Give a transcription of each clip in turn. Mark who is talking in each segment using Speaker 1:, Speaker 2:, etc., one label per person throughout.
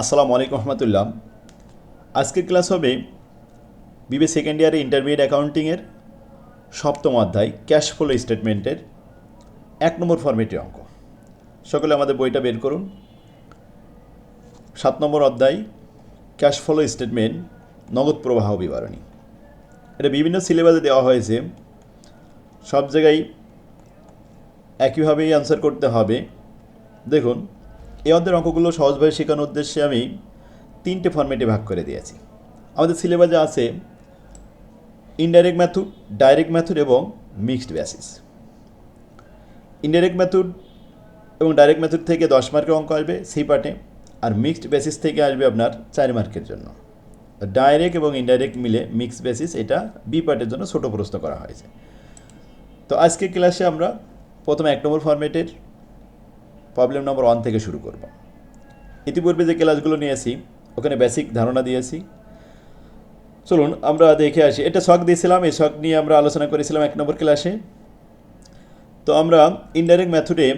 Speaker 1: আসসালামু আলাইকুম রহমতুল্লাহ। আজকের ক্লাস হবে বিবে সেকেন্ড ইয়ারে ইন্টারমিডিয়েট অ্যাকাউন্টিংয়ের সপ্তম অধ্যায় ক্যাশ ফ্লো স্টেটমেন্টের এক নম্বর ফর্মেটের অঙ্ক। সকলে আমাদের বইটা বের করুন। সাত নম্বর অধ্যায়, ক্যাশ ফ্লো স্টেটমেন্ট, নগদ প্রবাহ বিবরণী। এটা বিভিন্ন সিলেবাসে দেওয়া হয়েছে। সব জায়গায় একইভাবেই অ্যান্সার করতে হবে। দেখুন এই অধ্যায়ের অঙ্কগুলো সহজভাবে শেখানোর উদ্দেশ্যে আমি তিনটে ফর্মেটে ভাগ করে দিয়েছি। আমাদের সিলেবাসে আছে ইনডাইরেক্ট ম্যাথড ডাইরেক্ট ম্যাথড এবং মিক্সড ব্যাসিস ইনডাইরেক্ট ম্যাথড এবং ডাইরেক্ট ম্যাথড থেকে দশ মার্কের অঙ্ক আসবে সেই পার্টে আর মিক্সড বেসিস থেকে আসবে আপনার চার মার্কের জন্য। ডাইরেক্ট এবং ইনডাইরেক্ট মিলে মিক্সড বেসিস এটা বি পার্টের জন্য ছোটো প্রশ্ন করা হয়েছে। তো আজকে ক্লাসে আমরা প্রথমে এক নম্বর ফর্মেটের প্রবলেম নম্বর ওয়ান থেকে শুরু করব। ইতিপূর্বে যে ক্লাসগুলো নিয়েছি, ওখানে বেসিক ধারণা দিয়েছি। চলুন, আমরা দেখে আসি। এটা শখ দিয়েছিলাম, এই শখ নিয়ে আমরা আলোচনা করেছিলাম এক নম্বর ক্লাসে তো আমরা ইনডাইরেক্ট মেথডে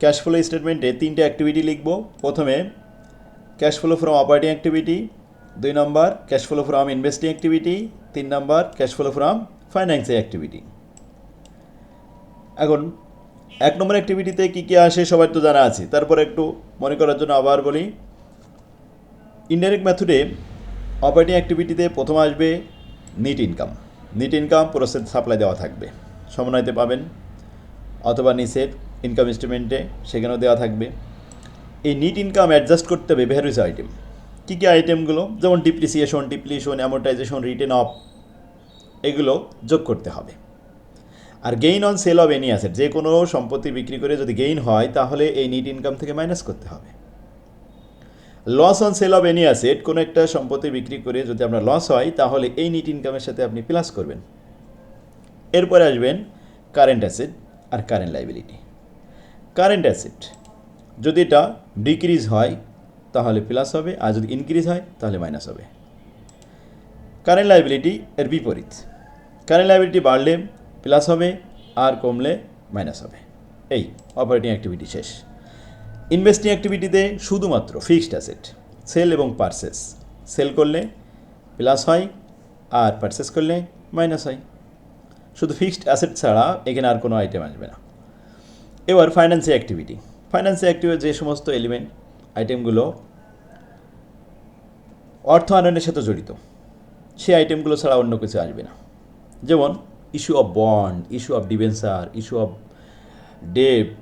Speaker 1: ক্যাশ ফ্লো স্টেটমেন্টে তিনটে অ্যাক্টিভিটি লিখব। প্রথমে cash flow from operating activity দুই number cash flow from investing activity তিন number cash flow from financing activity এখন এক নম্বর অ্যাক্টিভিটিতে কী কী আসে সবার তো জানা আছে। তারপর একটু মনে করার জন্য আবার বলি ইনডাইরেক্ট মেথডে অপারেটিং অ্যাক্টিভিটিতে প্রথম আসবে net income net income process supply দেওয়া থাকবে, সমন্বয়তে পাবেন। অথবা নিচের ইনকাম স্টেটমেন্টে সেখানেও দেওয়া থাকবে। এই নিট ইনকাম অ্যাডজাস্ট করতে হবে ভ্যারিয়াস আইটেম কী কী আইটেমগুলো যেমন depreciation depletion amortisation written off এগুলো যোগ করতে হবে। আর gain on sale of any asset যে কোনো সম্পত্তি বিক্রি করে যদি গেইন হয়, তাহলে এই নিট ইনকাম থেকে মাইনাস করতে হবে। Loss on sale of any asset কোনো একটা সম্পত্তি বিক্রি করে যদি আপনার লস হয়, তাহলে এই নিট ইনকামের সাথে আপনি প্লাস করবেন। এরপরে আসবেন কারেন্ট অ্যাসেট আর কারেন্ট লাইবিলিটি কারেন্ট অ্যাসেট যদি এটা ডিক্রিজ হয়, তাহলে প্লাস হবে, আর যদি ইনক্রিজ হয়, তাহলে মাইনাস হবে। কারেন্ট লাইবিলিটি এর বিপরীত। কারেন্ট লাইবিলিটি বাড়লে প্লাস হবে, আর কমলে মাইনাস হবে। এই অপারেটিং অ্যাক্টিভিটি শেষ। ইনভেস্টিং অ্যাক্টিভিটিতে শুধুমাত্র ফিক্সড অ্যাসেট সেল এবং পারচেস সেল করলে প্লাস হয়, আর পারচেস করলে মাইনাস হয়। শুধু ফিক্সড অ্যাসেট ছাড়া এখানে আর কোনো আইটেম আসবে না। এবার ফাইন্যান্সিং অ্যাক্টিভিটি ফাইন্যান্সিং অ্যাক্টিভিটি যে সমস্ত এলিমেন্ট আইটেমগুলো অর্থ আনয়নের সাথে জড়িত, সেই আইটেমগুলো ছাড়া অন্য কিছু আসবে না। যেমন issue of bond issue of debenture issue of debt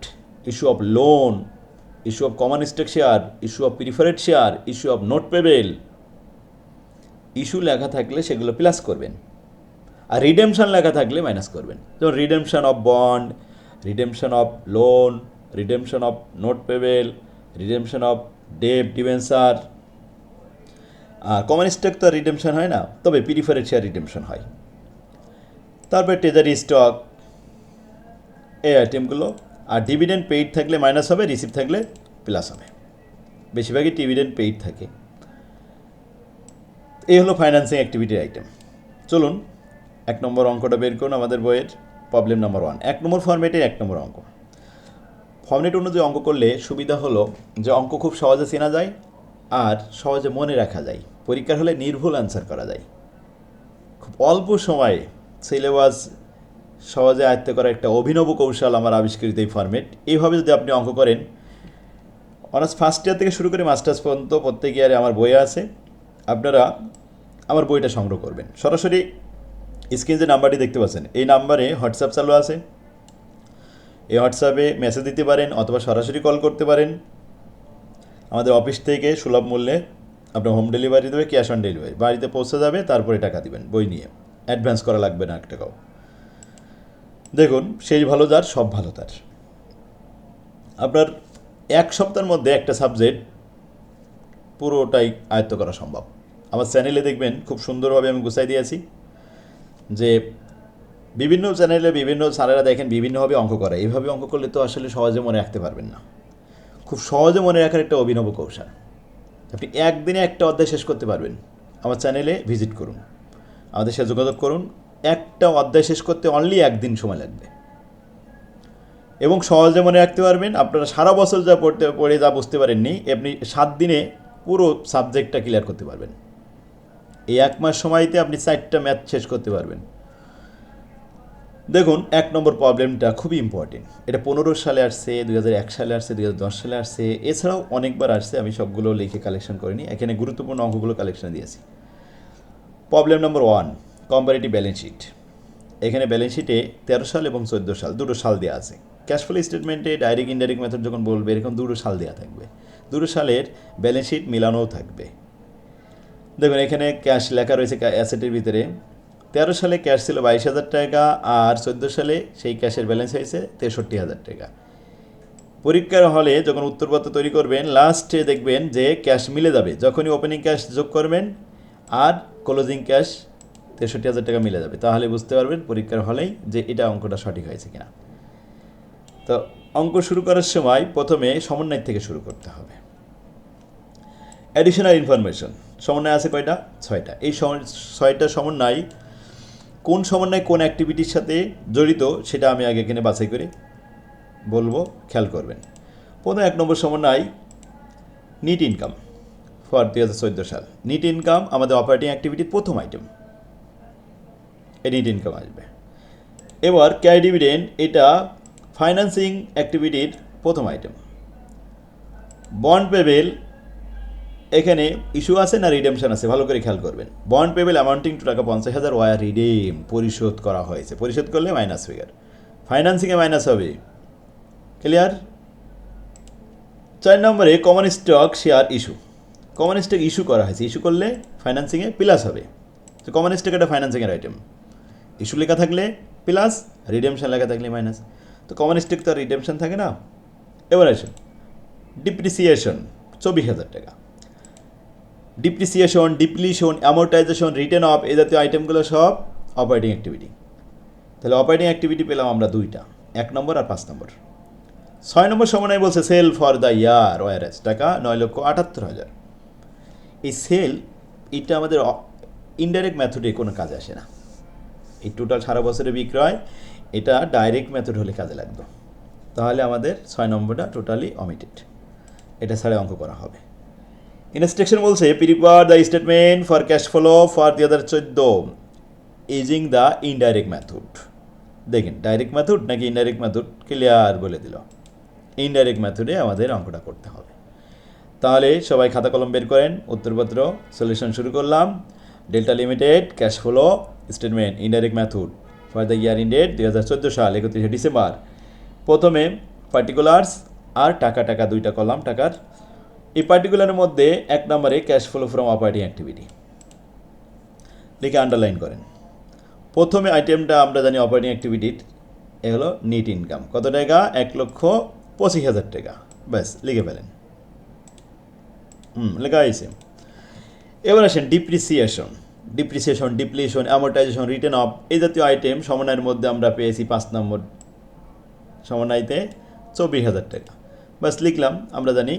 Speaker 1: issue of loan issue of common stock share issue of preferred share issue of note payable issue লেখা থাকলে সেগুলো প্লাস করবেন। আর রিডেমশন লেখা থাকলে মাইনাস করবেন। যেমন redemption of bond redemption of loan redemption of note payable redemption of dep debenture আর common stock তো রিডেমশন হয় না, তবে প্রিফারেড শেয়ার রিডেমশন হয়। তারপরে ট্রেজারি স্টক এই আইটেমগুলো আর ডিভিডেন্ড পেইড থাকলে মাইনাস হবে রিসিভ থাকলে প্লাস হবে। বেশিরভাগই ডিভিডেন্ড পেইড থাকে। এই হলো ফাইন্যান্সিং অ্যাক্টিভিটির আইটেম চলুন, এক নম্বর অঙ্কটা বের করুন আমাদের বইয়ের। প্রবলেম নাম্বার ওয়ান এক নম্বর ফর্মেটের এক নম্বর অঙ্ক। ফর্মেট অনুযায়ী অঙ্ক করলে সুবিধা হলো যে অঙ্ক খুব সহজে চেনা যায় আর সহজে মনে রাখা যায়। পরীক্ষার হলে নির্ভুল অ্যান্সার করা যায়। খুব অল্প সময়ে সিলেবাস সহজে আয়ত্ত করা একটা অভিনব কৌশল আমার আবিষ্কৃত এই ফর্মেট এইভাবে যদি আপনি অঙ্ক করেন অনার্স ফার্স্ট ইয়ার থেকে শুরু করে মাস্টার্স পর্যন্ত প্রত্যেক ইয়ারে আমার বই আছে। আপনারা আমার বইটা সংগ্রহ করবেন। সরাসরি স্ক্রিন যে নাম্বারটি দেখতে পাচ্ছেন, এই নাম্বারে হোয়াটসঅ্যাপ চালু আছে। এই হোয়াটসঅ্যাপে মেসেজ দিতে পারেন অথবা সরাসরি কল করতে পারেন। আমাদের অফিস থেকে সুলভ মূল্যে আপনার হোম ডেলিভারি দেবে ক্যাশ অন ডেলিভারি বাড়িতে পৌঁছে যাবে, তারপরে টাকা দিবেন বই নিয়ে। অ্যাডভান্স করা লাগবে না এক টাকাও। দেখুন, সেই ভালো যার, সব ভালো তার। আপনার এক সপ্তাহের মধ্যে একটা সাবজেক্ট পুরোটাই আয়ত্ত করা সম্ভব। আমার চ্যানেলে দেখবেন, খুব সুন্দরভাবে আমি গুছাই দিয়েছি যে বিভিন্ন চ্যানেলে বিভিন্ন স্যারেরা দেখেন বিভিন্নভাবে অঙ্ক করে। এইভাবে অঙ্ক করলে তো আসলে সহজে মনে রাখতে পারবেন না। খুব সহজে মনে রাখার একটা অভিনব কৌশল। আপনি একদিনে একটা অধ্যায় শেষ করতে পারবেন। আমার চ্যানেলে ভিজিট করুন। আমাদের সাথে যোগাযোগ করুন। একটা অধ্যায় শেষ করতে অনলি একদিন সময় লাগবে। এবং সহজে মনে রাখতে পারবেন, আপনারা সারা বছর যা পড়তে, পড়ে যা বুঝতে পারেননি, আপনি সাত দিনে পুরো সাবজেক্টটা ক্লিয়ার করতে পারবেন। এই এক মাস সময়তে আপনি চারটা ম্যাথ শেষ করতে পারবেন। দেখুন, এক নম্বর প্রবলেমটা খুবই ইম্পর্টেন্ট এটা পনেরো সালে আসছে, দুই এক সালে আসছে, দুই দশ সালে আসছে, এছাড়াও অনেকবার আসছে, আমি সবগুলো লিখে কালেকশন করিনি। এখানে গুরুত্বপূর্ণ অঙ্কগুলো কালেকশন দিয়েছি। Problem number one comparative balance sheet এখানে ব্যালেন্স শিটে তেরো সাল এবং চোদ্দ সাল, দুটো সাল দেওয়া আছে। ক্যাশ ফ্লো স্টেটমেন্টে ডাইরেক্ট ইনডাইরেক্ট মেথড যখন বলবে, এরকম দুটো সাল দেওয়া থাকবে। দুটো সালের ব্যালেন্স শিট মিলানোও থাকবে। দেখুন, এখানে ক্যাশ লেখা রয়েছে অ্যাসেটের ভিতরে। তেরো সালে ক্যাশ ছিল বাইশ হাজার টাকা, আর চোদ্দ সালে সেই ক্যাশের ব্যালেন্স হয়েছে তেষট্টি হাজার টাকা। পরীক্ষার হলে যখন উত্তরপত্র তৈরি করবেন লাস্টে দেখবেন যে ক্যাশ মিলে যাবে। যখনই ওপেনিং ক্যাশ যোগ করবেন, আর ক্লোজিং ক্যাশ তেষট্টি হাজার টাকা মিলে যাবে। তাহলে বুঝতে পারবেন পরীক্ষার হলেই যে এটা অঙ্কটা সঠিক হয়েছে কিনা। তো অঙ্ক শুরু করার সময় প্রথমে সমন্বয় থেকে শুরু করতে হবে। অ্যাডিশনাল ইনফরমেশন সমন্বয় আছে কয়টা? ছয়টা। এই ছয়টা সমন্বয় কোন সমন্বয় কোন অ্যাক্টিভিটির সাথে জড়িত সেটা আমি আগে এখানে বাছাই করে বলব, খেয়াল করবেন। প্রথম এক নম্বর সমন্বয় নিট ইনকাম ফর দুই হাজার চোদ্দ সাল। নিট ইনকাম আমাদের অপারেটিং অ্যাক্টিভিটির প্রথম আইটেম এই নিট ইনকাম আসবে। এবার ক্যারি ডিভিডেন্ড, এটা ফাইন্যান্সিং অ্যাক্টিভিটির প্রথম আইটেম বন্ড পেবেল এখানে ইস্যু আছে না রিডেমশন আছে? ভালো করে খেয়াল করবেন। বন্ড পেবেল অ্যামাউন্টিং টু টাকা পঞ্চাশ হাজার ওয়ার রিডেম পরিশোধ করা হয়েছে। পরিশোধ করলে মাইনাস ফিগার ফাইন্যান্সিংয়ে মাইনাস হবে। ক্লিয়ার চার নম্বরে common stock share issue common stock issue করা হয়েছে। ইস্যু করলে ফাইন্যান্সিংয়ে প্লাস হবে। তো কমন স্টক একটা ফাইন্যান্সিংয়ের আইটেম ইস্যু লেখা থাকলে প্লাস রিডেমশন লেখা থাকলে মাইনাস তো কমন স্টক তো আর রিডেমশন থাকে না। এবার আসুন। ডিপ্রিসিয়েশন চব্বিশ হাজার টাকা। Depreciation depletion amortisation return of এই জাতীয় আইটেমগুলো সব অপারেটিং অ্যাক্টিভিটি তাহলে অপারেটিং অ্যাক্টিভিটি পেলাম আমরা দুইটা। এক নম্বর আর পাঁচ নম্বর। ছয় নম্বর সমন্বয় বলছে সেল ফর দ্য ইয়ার ওয়ারেজ টাকা নয় লক্ষ আটাত্তর হাজার। এই সেল, এটা আমাদের ইনডাইরেক্ট মেথডে কোনো কাজে আসে না। এই টোটাল সারা বছরের বিক্রয়, এটা ডাইরেক্ট মেথড হলে কাজে লাগবে। তাহলে আমাদের ছয় নম্বরটা টোটালি অমিটেড এটা ছাড়া অঙ্ক করা হবে। ইনস্ট্রাকশন বলছে prepare the statement for cash flow for দুই হাজার চোদ্দ। ইজিং দ্য ইনডাইরেক্ট মেথড দেখেন ডাইরেক্ট মেথড নাকি ইনডাইরেক্ট মেথড ক্লিয়ার বলে দিল। ইনডাইরেক্ট মেথডে আমাদের অঙ্কটা করতে হবে। তাহলে সবাই খাতা কলম বের করেন, উত্তরপত্র সলিউশন শুরু করলাম। Delta limited cash flow statement indirect method for the year ended দুই হাজার চোদ্দ সাল, একত্রিশে ডিসেম্বর। প্রথমে পার্টিকুলার্স আর টাকা টাকা, দুইটা কলাম টাকার। এই পার্টিকুলারের মধ্যে এক নম্বরে cash flow from operating activity লিখে আন্ডারলাইন করেন। প্রথমে আইটেমটা আমরা জানি অপারেটিং অ্যাক্টিভিটির এ হলো নিট ইনকাম কত টাকা? এক লক্ষ পঁচিশ হাজার টাকা। ব্যাস, লিখে ফেলেন। লেখা হয়েছে এবার আসেন depreciation depreciation depletion amortisation return of এই জাতীয় আইটেম সমন্বয়ের মধ্যে আমরা পেয়েছি পাঁচ নম্বর সমন্বয়তে চব্বিশ হাজার টাকা। বাস লিখলাম, আমরা জানি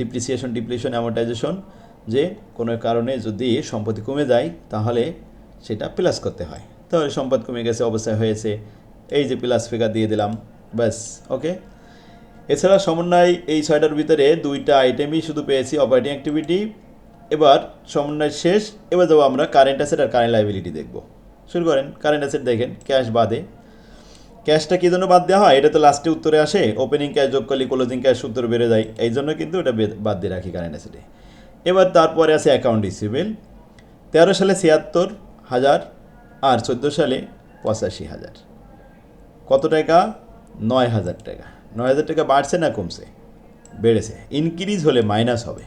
Speaker 1: ডিপ্রিসিয়েশন ডিপ্লিশন অ্যামোর্টাইজেশন যে কোনো কারণে যদি সম্পত্তি কমে যায়, তাহলে সেটা প্লাস করতে হয়। তাহলে সম্পদ কমে গেছে, অবস্থায় হয়েছে, এই যে প্লাস ফিগার দিয়ে দিলাম ব্যাস ওকে এছাড়া সমন্বয় এই ছয়টার ভিতরে দুইটা আইটেমই শুধু পেয়েছি অপারেটিং অ্যাক্টিভিটি এবার সমন্বয় শেষ, এবার যাব আমরা কারেন্ট অ্যাসেট আর কারেন্ট লাইবিলিটি দেখব। শুরু করেন কারেন্ট অ্যাসেট দেখেন ক্যাশ বাদে। ক্যাশটা কী জন্য বাদ দেওয়া হয়? এটা তো লাস্টে উত্তরে আসে। ওপেনিং ক্যাশ যোগ করলে ক্লোজিং ক্যাশ উত্তর বেড়ে যায়। এই জন্য কিন্তু এটা বাদ দিয়ে রাখি কারেন্ট অ্যাসেটে এবার তারপরে আছে অ্যাকাউন্ট রিসিভেল তেরো সালে ছিয়াত্তর হাজার আর চোদ্দ সালে পঁচাশি হাজার। কত টাকা? নয় হাজার টাকা। নয় হাজার টাকা বাড়ছে না কমছে? বেড়েছে। ইনক্রিজ হলে মাইনাস হবে।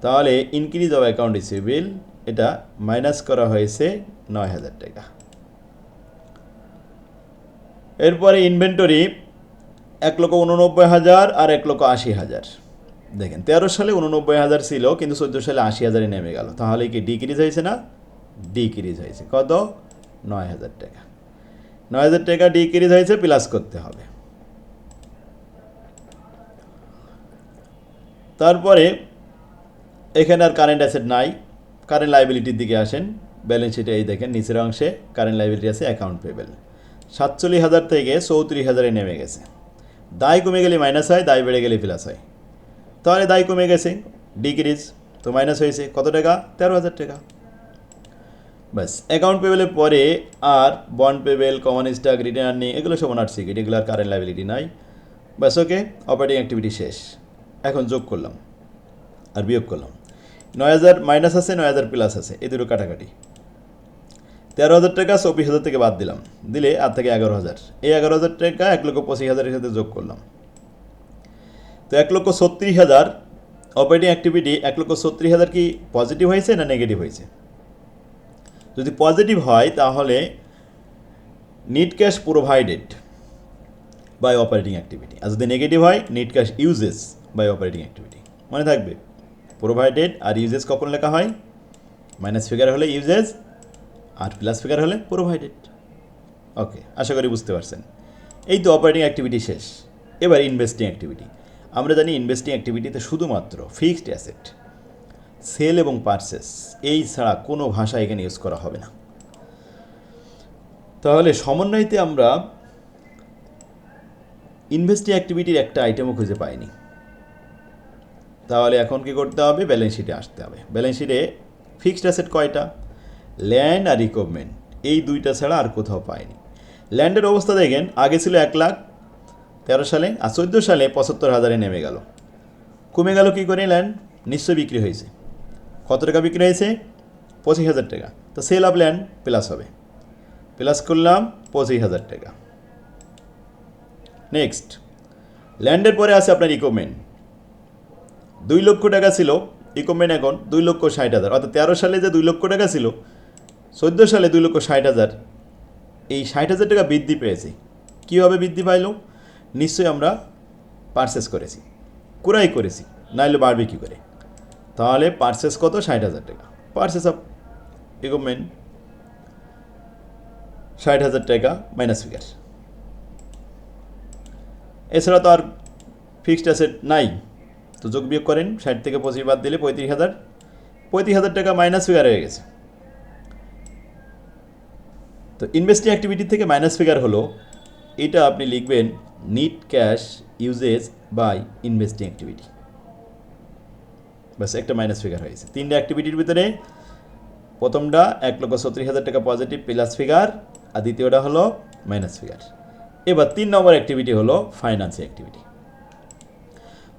Speaker 1: তাহলে ইনক্রিজ অফ অ্যাকাউন্ট রিসিভেল এটা মাইনাস করা হয়েছে নয় হাজার টাকা। এরপরে ইনভেন্টরি এক লক্ষ উননব্বই হাজার আর এক লক্ষ আশি হাজার। দেখেন, তেরো সালে উননব্বই হাজার ছিল, কিন্তু চোদ্দ সালে আশি হাজারে নেমে গেল। তাহলে কি ডিক্রিজ হয়েছে না? ডিক্রিজ হয়েছে। কত? নয় হাজার টাকা। নয় হাজার টাকা ডিক্রিজ হয়েছে প্লাস করতে হবে। তারপরে এখানে আর কারেন্ট অ্যাসেট নাই। কারেন্ট লাইবিলিটির দিকে আসেন। ব্যালেন্স শিটে এই দেখেন, নিচের অংশে কারেন্ট লাইবিলিটি আছে অ্যাকাউন্ট পেবেল সাতচল্লিশ হাজার থেকে চৌত্রিশ হাজারে নেমে গেছে। দায় কমে গেলে মাইনাস হয়, দায় বেড়ে গেলে প্লাস হয়। তাহলে দায় কমে গেছে ডিক্রিজ তো মাইনাস হয়েছে। কত টাকা? তেরো হাজার টাকা। ব্যাস অ্যাকাউন্ট পেবেলের পরে আর bond payable common stock return এগুলো সব ওনার সিকিউরিটি এগুলো আর কারেন্ট লাইবিলিটি নাই। ব্যাস ওকে অপারেটিং অ্যাক্টিভিটি শেষ। এখন যোগ করলাম আর বিয়োগ করলাম। নয় হাজার মাইনাস আছে, নয় হাজার প্লাস আছে, এই দুটো কাটাকাটি। তেরো হাজার টাকা, চব্বিশ হাজার থেকে বাদ দিলাম। দিলে আর থেকে এগারো হাজার। এই এগারো হাজার টাকা এক লক্ষ পঁচিশ হাজারের সাথে যোগ করলাম। তো এক লক্ষ ছত্রিশ হাজার অপারেটিং অ্যাক্টিভিটি এক লক্ষ ছত্রিশ হাজার কি পজিটিভ হয়েছে না নেগেটিভ হয়েছে? যদি পজিটিভ হয়, তাহলে net cash provided by operating activity আর যদি নেগেটিভ হয় net cash uses by operating activity মনে থাকবে প্রোভাইডেড আর ইউজেস কখন লেখা হয়? মাইনাস ফিগার হলে ইউজেস আর প্লাস ফিগার হলে প্রোভাইডেড ওকে আশা করি বুঝতে পারছেন। এই তো অপারেটিং অ্যাক্টিভিটি শেষ। এবার ইনভেস্টিং অ্যাক্টিভিটি আমরা জানি ইনভেস্টিং অ্যাক্টিভিটিতে শুধুমাত্র ফিক্সড অ্যাসেট সেল এবং পারচেস এই ছাড়া কোনো ভাষা এখানে ইউজ করা হবে না। তাহলে সমন্বয়তে আমরা ইনভেস্টিং অ্যাক্টিভিটির একটা আইটেমও খুঁজে পাইনি। তাহলে এখন কি করতে হবে? ব্যালেন্স শিটে আসতে হবে। ব্যালেন্স শিটে ফিক্সড অ্যাসেট কয়টা? ল্যান্ড আর ইকুইপমেন্ট এই দুইটা ছাড়া আর কোথাও পায়নি ল্যান্ডের অবস্থা দেখেন, আগে ছিল এক লাখ তেরো সালে, আর চোদ্দ সালে পঁচাত্তর হাজারে নেমে গেল। কমে গেল কী করে ল্যান্ড নিশ্চয়ই বিক্রি হয়েছে। কত টাকা বিক্রি হয়েছে? পঁচিশ হাজার টাকা। তো সেল অফ ল্যান্ড প্লাস হবে। প্লাস করলাম পঁচিশ হাজার টাকা। নেক্সট ল্যান্ডের পরে আছে আপনার ইকুইপমেন্ট দুই লক্ষ টাকা ছিল ইকোমেন এখন দুই লক্ষ ষাট হাজার। অর্থাৎ তেরো সালে যে দুই লক্ষ টাকা ছিল, চোদ্দ সালে দুই লক্ষ ষাট হাজার। এই ষাট হাজার টাকা বৃদ্ধি পেয়েছে। কীভাবে বৃদ্ধি পাইল? নিশ্চয়ই আমরা পারচেস করেছি। কুরাই করেছি, নাইলে বাড়বে কী করে? তাহলে পারচেস কত? ষাট হাজার টাকা। পারচেস অফ ইকুইপমেন্ট ষাট হাজার টাকা মাইনাস ফিগার এছাড়া তো আর ফিক্সড অ্যাসেট নাই। তো যোগ বিয়োগ করেন, ষাট থেকে পঁচিশ বাদ দিলে পঁয়ত্রিশ হাজার। পঁয়ত্রিশ হাজার টাকা মাইনাস ফিগার হয়ে গেছে। তো ইনভেস্টিং অ্যাক্টিভিটি থেকে মাইনাস ফিগার হলো, এটা আপনি লিখবেন net cash uses by investing activity ব্যাস, একটা মাইনাস ফিগার হয়েছে তিনটা অ্যাক্টিভিটির ভিতরে প্রথমটা এক লক্ষ ছত্রিশ হাজার টাকা পজিটিভ প্লাস ফিগার আর দ্বিতীয়টা হলো মাইনাস ফিগার এবার তিন নম্বর অ্যাক্টিভিটি হলো ফাইন্যান্সিং অ্যাক্টিভিটি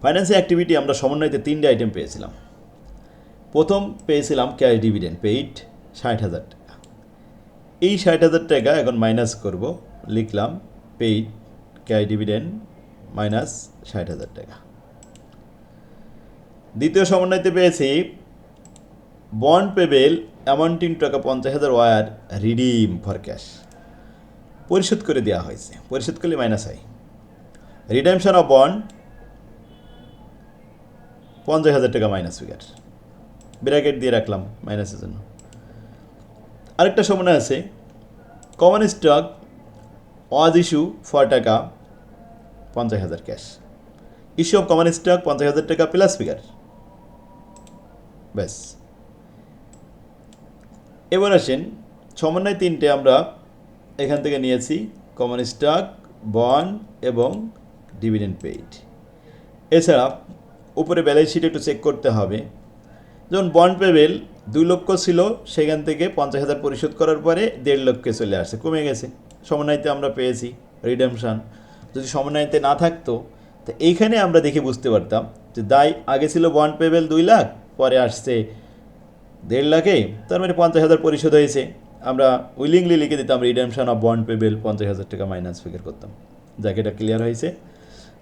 Speaker 1: ফাইন্যান্সিং অ্যাক্টিভিটি আমরা সমন্বয়তে তিনটে আইটেম পেয়েছিলাম। প্রথম পেয়েছিলাম ক্যাশ ডিভিডেন্ড পেইড ষাট হাজার টাকা। এই ষাট হাজার টাকা এখন মাইনাস করব, লিখলাম পেইড ক্যাশ ডিভিডেন্ড মাইনাস ষাট হাজার টাকা। দ্বিতীয় সমন্বয়তে পেয়েছি বন্ড পেবেল অ্যামাউন্টিং টাকা পঞ্চাশ হাজার ওয়ার রিডিম ফর ক্যাশ পরিশোধ করে দেওয়া হয়েছে, পরিশোধ করলে মাইনাস হয়। রিডেমশন অফ বন্ড পঞ্চাশ হাজার টাকা মাইনাস ফিগার ব্র্যাকেট দিয়ে রাখলাম মাইনাসের জন্য। আরেকটা সমন্বয় আছে common stock was issue for টাকা, পঞ্চাশ হাজার cash issue of common stock পঞ্চাশ হাজার টাকা প্লাস ফিগার ব্যাস। এবার আসেন, সমন্বয় তিনটে আমরা এখান থেকে নিয়েছি কমন স্টক বন্ড এবং ডিভিডেন্ড পেইড এছাড়া উপরে ব্যালেন্স শিট একটু চেক করতে হবে। যেমন বন্ড পেবেল দুই লক্ষ ছিল, সেখান থেকে পঞ্চাশ হাজার পরিশোধ করার পরে দেড় লক্ষে চলে আসছে, কমে গেছে। সমন্বয়তে আমরা পেয়েছি রিডেমশন যদি সমন্বয়তে না থাকতো, তো এইখানে আমরা দেখে বুঝতে পারতাম যে দায় আগে ছিল বন্ড পেবেল দুই লাখ, পরে আসছে দেড় লাখে, তার মানে পঞ্চাশ হাজার পরিশোধ হয়েছে। আমরা উইলিংলি লিখে দিতাম রিডেমশন অফ বন্ড পেবেল পঞ্চাশ হাজার টাকা মাইনাস ফিগার করতাম। যাকে, এটা ক্লিয়ার হয়েছে।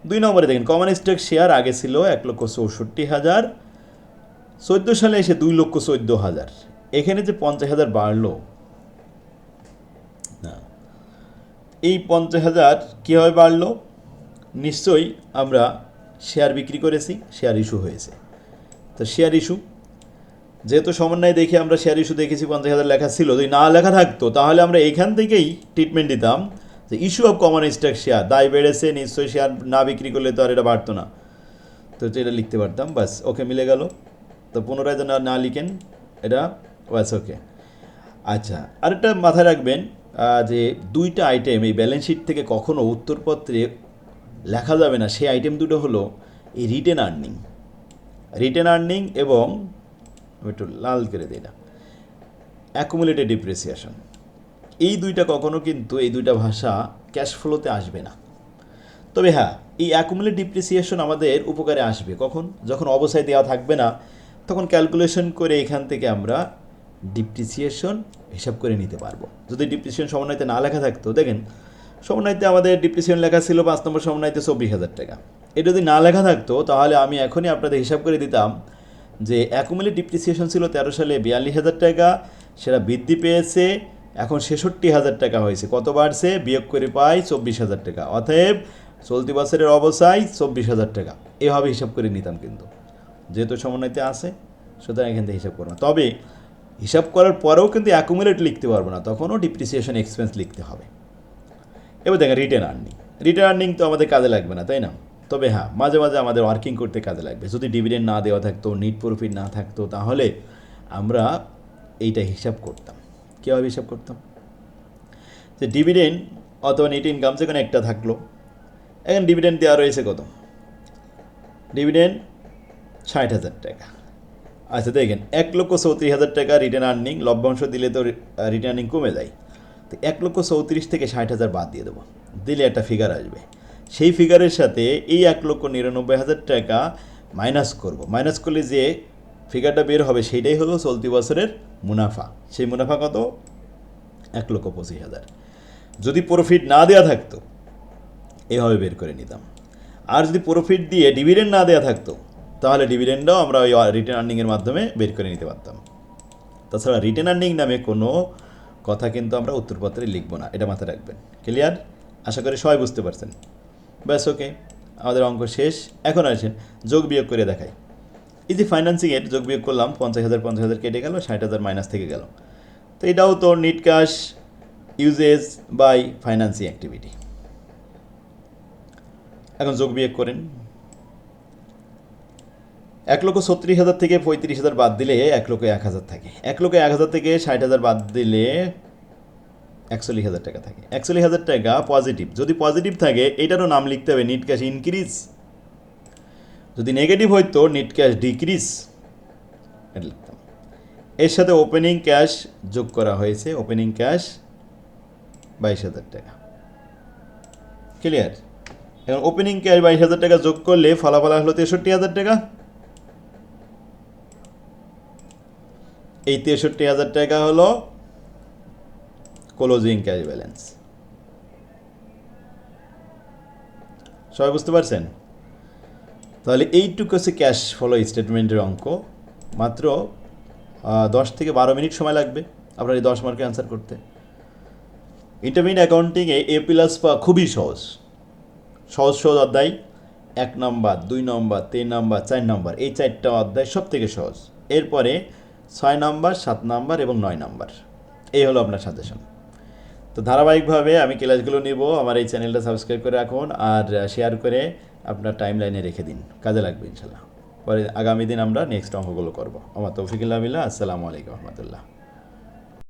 Speaker 1: দুই নম্বরে দেখেন কমন স্টক শেয়ার আগে ছিল এক লক্ষ চৌষট্টি হাজার, চোদ্দ সালে এসে দুই লক্ষ চোদ্দ হাজার। এখানে যে পঞ্চাশ হাজার বাড়লো এই পঞ্চাশ হাজার কীভাবে বাড়লো? নিশ্চয়ই আমরা শেয়ার বিক্রি করেছি শেয়ার ইস্যু হয়েছে। তো শেয়ার ইস্যু যেহেতু সমন্বয় দেখে আমরা শেয়ার ইস্যু দেখেছি, পঞ্চাশ হাজার লেখা ছিল, যদি না লেখা থাকতো, তাহলে আমরা এখান থেকেই ট্রিটমেন্ট দিতাম। যে issue of common stock share দায় বেড়েছে নিশ্চয়ই শেয়ার না বিক্রি করলে তো আর এটা বাড়তো না। তো এটা লিখতে পারতাম বাস ওকে মিলে গেল। তো পুনরায় যেন না লিখেন, এটা বাস ওকে আচ্ছা আরেকটা মাথায় রাখবেন যে দুইটা আইটেম এই ব্যালেন্স শিট থেকে কখনও উত্তরপত্রে লেখা যাবে না। সেই আইটেম দুটো হলো এই রিটেন আর্নিং রিটেন আর্নিং এবং একটু লাল করে দিই না অ্যাকুমুলেটেড ডিপ্রিসিয়েশন এই দুইটা কখনো কিন্তু এই দুইটা ভাষা ক্যাশ ফ্লোতে আসবে না। তবে হ্যাঁ এই অ্যাকুমুলেট ডিপ্রিসিয়েশন আমাদের উপকারে আসবে। কখন? যখন অবসায় দেওয়া থাকবে না, তখন ক্যালকুলেশন করে এখান থেকে আমরা ডিপ্রিসিয়েশন হিসাব করে নিতে পারব। যদি ডিপ্রিসিয়েশন সমন্বয়তে না লেখা থাকতো, দেখেন, সমন্বয়তে আমাদের ডিপ্রিসিয়েশন লেখা ছিল পাঁচ নম্বর সমন্বয়তে চব্বিশ হাজার টাকা। এটা যদি না লেখা থাকতো, তাহলে আমি এখনই আপনাদের হিসাব করে দিতাম যে অ্যাকুমুলেট ডিপ্রিসিয়েশন ছিল তেরো সালে বিয়াল্লিশ হাজার টাকা, সেটা বৃদ্ধি পেয়েছে এখন ছেষট্টি হাজার টাকা হয়েছে। কত বাড়ছে? বিয়োগ করে পাই চব্বিশ হাজার টাকা। অতএব চলতি বছরের অবস্থায় চব্বিশ হাজার টাকা। এভাবে হিসাব করে নিতাম কিন্তু। যেহেতু সমন্বয়তে আছে, সুতরাং এখান থেকে হিসাব করব না। তবে হিসাব করার পরেও কিন্তু অ্যাকুমুলেট লিখতে পারব না। তখনও ডিপ্রিসিয়েশন এক্সপেন্স লিখতে হবে। এবার দেখেন রিটার্ন আর্নিং রিটার্ন আর্নিং তো আমাদের কাজে লাগবে না, তাই না? তবে হ্যাঁ মাঝে মাঝে আমাদের ওয়ার্কিং করতে কাজে লাগবে। যদি ডিভিডেন্ড না দেওয়া থাকতো নিট প্রফিট না থাকতো, তাহলে আমরা এইটা হিসাব করতাম। কীভাবে হিসাব করতাম যে ডিভিডেন্ড অথবা নেট ইনকাম যেখানে একটা থাকল। এখন ডিভিডেন্ড দেওয়া রয়েছে কত? ডিভিডেন্ড ষাট হাজার টাকা। আচ্ছা দেখেন, এক লক্ষ চৌত্রিশ হাজার টাকা রিটার্ন আর্নিং লভ্যাংশ দিলে তো রিটার্ন আর্নিং কমে যায়। তো এক লক্ষ চৌত্রিশ থেকে ষাট হাজার বাদ দিয়ে দেবো। দিলে একটা ফিগার আসবে। সেই ফিগারের সাথে এই এক লক্ষ নিরানব্বই হাজার টাকা মাইনাস করব। মাইনাস করলে যে ফিগারটা বের হবে, সেইটাই হলো চলতি বছরের মুনাফা। সেই মুনাফা কত? এক লক্ষ পঁচিশ হাজার। যদি প্রফিট না দেওয়া থাকতো, এভাবে বের করে নিতাম। আর যদি প্রফিট দিয়ে ডিভিডেন্ড না দেওয়া থাকতো, তাহলে ডিভিডেন্ডও আমরা ওই রিটার্ন আর্নিংয়ের মাধ্যমে বের করে নিতে পারতাম। তাছাড়া রিটার্ন আর্নিং নামে কোনো কথা কিন্তু আমরা উত্তরপত্রে লিখব না। এটা মাথায় রাখবেন। ক্লিয়ার আশা করি সবাই বুঝতে পারছেন। ব্যাস ওকে আমাদের অঙ্ক শেষ। এখন আসেন যোগ বিয়োগ করে দেখাই। এই যে ফাইন্যান্সিংয়ের যোগ বিয়োগ করলাম, পঞ্চাশ হাজার পঞ্চাশ হাজার কেটে গেল, ষাট হাজার মাইনাস থেকে গেল। তো এটাও তো net cash uses by financing activity এখন যোগ বিয়োগ করেন। এক লক্ষ ছত্রিশ হাজার থেকে পঁয়ত্রিশ হাজার বাদ দিলে এক লক্ষ এক হাজার থাকে। এক লক্ষ এক হাজার থেকে ষাট হাজার বাদ দিলে একচল্লিশ হাজার টাকা থাকে। একচল্লিশ হাজার টাকা পজিটিভ যদি পজিটিভ থাকে, এটারও নাম লিখতে হবে নিট ক্যাশ ইনক্রিজ যদি নেগেটিভ হইতো নিট ক্যাশ ডিক্রিজ এটা লিখতাম। এর সাথে ওপেনিং ক্যাশ যোগ করা হয়েছে ওপেনিং ক্যাশ বাইশ হাজার টাকা। ক্লিয়ার এখন ওপেনিং ক্যাশ বাইশ হাজার টাকা যোগ করলে ফলাফল হলো তেষট্টি হাজার টাকা। এই তেষট্টি হাজার টাকা হলো ক্লোজিং ক্যাশ ব্যালেন্স সবাই বুঝতে পারছেন? তাহলে এইটুকু হচ্ছে ক্যাশ ফলো স্টেটমেন্টের অঙ্ক মাত্র দশ থেকে বারো মিনিট সময় লাগবে আপনার এই দশ মার্কে অ্যান্সার করতে। ইন্টারমিডিয়েট অ্যাকাউন্টিংয়ে এ প্লাস পাওয়া খুবই সহজ। সহজ সহজ অধ্যায়। এক নম্বর দুই নম্বর তিন নম্বর চার নম্বর এই চারটা অধ্যায় সব থেকে সহজ। এরপরে ছয় নম্বর সাত নম্বর এবং নয় নম্বর এই হলো আপনার সাজেশন তো ধারাবাহিকভাবে আমি ক্লাসগুলো নিব, আমার এই চ্যানেলটা সাবস্ক্রাইব করে রাখুন আর শেয়ার করে আপনার টাইম লাইনে রেখে দিন, কাজে লাগবে ইনশাল্লাহ। পরে আগামী দিন আমরা নেক্সট অঙ্কগুলো করব। আমার তৌফিকুল্লাহ আসসালামু আলাইকুম রহমতুল্লাহ।